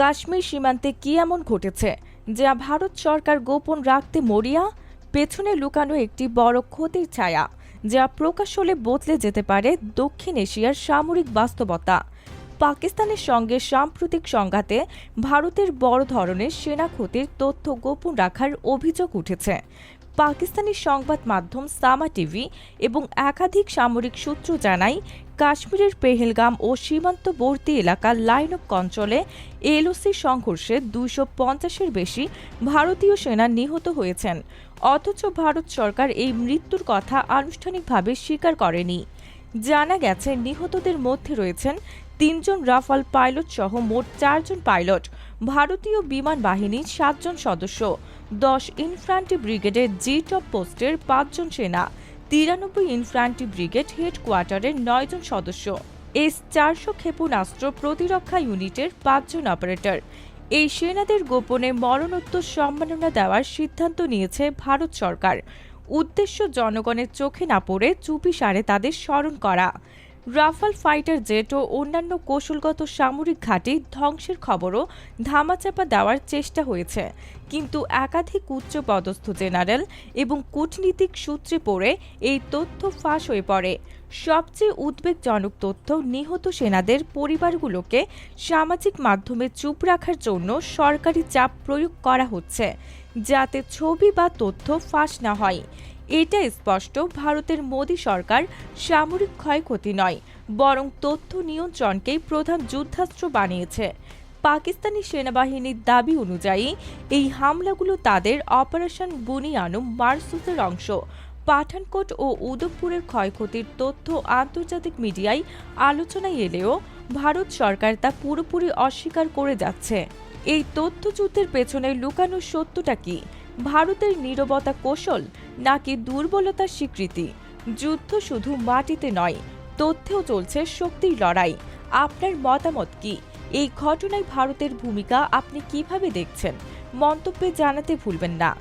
কাশ্মীর সীমান্তে কি এমন ঘটেছে যা ভারত সরকার গোপন রাখতে মরিয়া, পেছনে লুকানো একটি বড় ক্ষতির ছায়া, যা প্রকাশ হলে বদলে যেতে পারে দক্ষিণ এশিয়ার সামরিক বাস্তবতা। পাকিস্তানের সঙ্গে সাম্প্রতিক সংঘাতে ভারতের বড় ধরনের সেনা ক্ষতির তথ্য গোপন রাখার অভিযোগ উঠেছে। পাকিস্তানি সংবাদ মাধ্যম সামা টিভি এবং একাধিক সামরিক সূত্র জানায় কাশ্মীরের পেহেলগাম ও সীমান্তবর্তী এলাকার লাইন অফ কন্ট্রোলে এলওসি সংঘর্ষে দুইশো পঞ্চাশের বেশি ভারতীয় সেনা নিহত হয়েছেন। অথচ ভারত সরকার এই মৃত্যুর কথা আনুষ্ঠানিকভাবে স্বীকার করেনি। জানা গেছে, নিহতদের মধ্যে রয়েছেন তিনজন রাফাল পাইলট সহ মোট চারজন পাইলট। ভারতীয় বিমান বাহিনীর সাতজন সদস্য। দশ ইনফ্রান্ট্রি ব্রিগেডের জি টপ পোস্টের পাঁচজন সেনা। তিরানব্বই ইনফ্রান্ট্রি ব্রিগেড হেডকোয়ার্টারের নয়জন সদস্য। এস চারশো ক্ষেপণাস্ত্র প্রতিরক্ষা ইউনিটের পাঁচজন অপারেটর। এই সেনাদের গোপনে মরণোত্তর সম্মাননা দেওয়ার সিদ্ধান্ত নিয়েছে ভারত সরকার। উদ্দেশ্য জনগণের চোখে না পড়ে চুপি সারে তাদের স্মরণ করা। রাফাল ফাইটার জেট ও অন্যান্য কৌশলগত সামরিক ঘাঁটি ধ্বংসের খবরও ধামাচাপা দেওয়ার চেষ্টা হয়েছে। কিন্তু একাধিক উচ্চ পদস্থ জেনারেল এবং কূটনীতিক সূত্রে পড়ে এই তথ্য ফাঁস হয়ে পড়ে। সবচেয়ে উদ্বেগজনক তথ্য নিহত সেনাদের পরিবারগুলোকে সামাজিক মাধ্যমে চুপ রাখার জন্য সরকারি চাপ প্রয়োগ করা হচ্ছে। যাতে ছবি বা তথ্য ফাঁস না হয়। এটা স্পষ্ট, ভারতের মোদী সরকার সামরিক ক্ষয়ক্ষতি নয়, বরং তথ্য নিয়ন্ত্রণকেই প্রধান যুদ্ধাস্ত্র বানিয়েছে। পাকিস্তানি সেনাবাহিনীর দাবি অনুযায়ী, এই হামলাগুলো তাদের অপারেশন বুনিয়ানুম মারসুসের অংশ। পাঠানকোট ও উদয়পুরের ক্ষয়ক্ষতির তথ্য আন্তর্জাতিক মিডিয়ায় আলোচনায় এলেও, ভারত সরকার তা পুরোপুরি অস্বীকার করে যাচ্ছে। এই তথ্যযুদ্ধের পেছনে লুকানো সত্যটা কি? ভারতের নিরবতা কৌশল নাকি দুর্বলতার স্বীকৃতি? যুদ্ধ শুধু মাটিতে নয়, তথ্যেও চলছে শক্তির লড়াই। আপনার মতামত কি? এই ঘটনায় ভারতের ভূমিকা আপনি কীভাবে দেখছেন? মন্তব্যে জানাতে ভুলবেন না।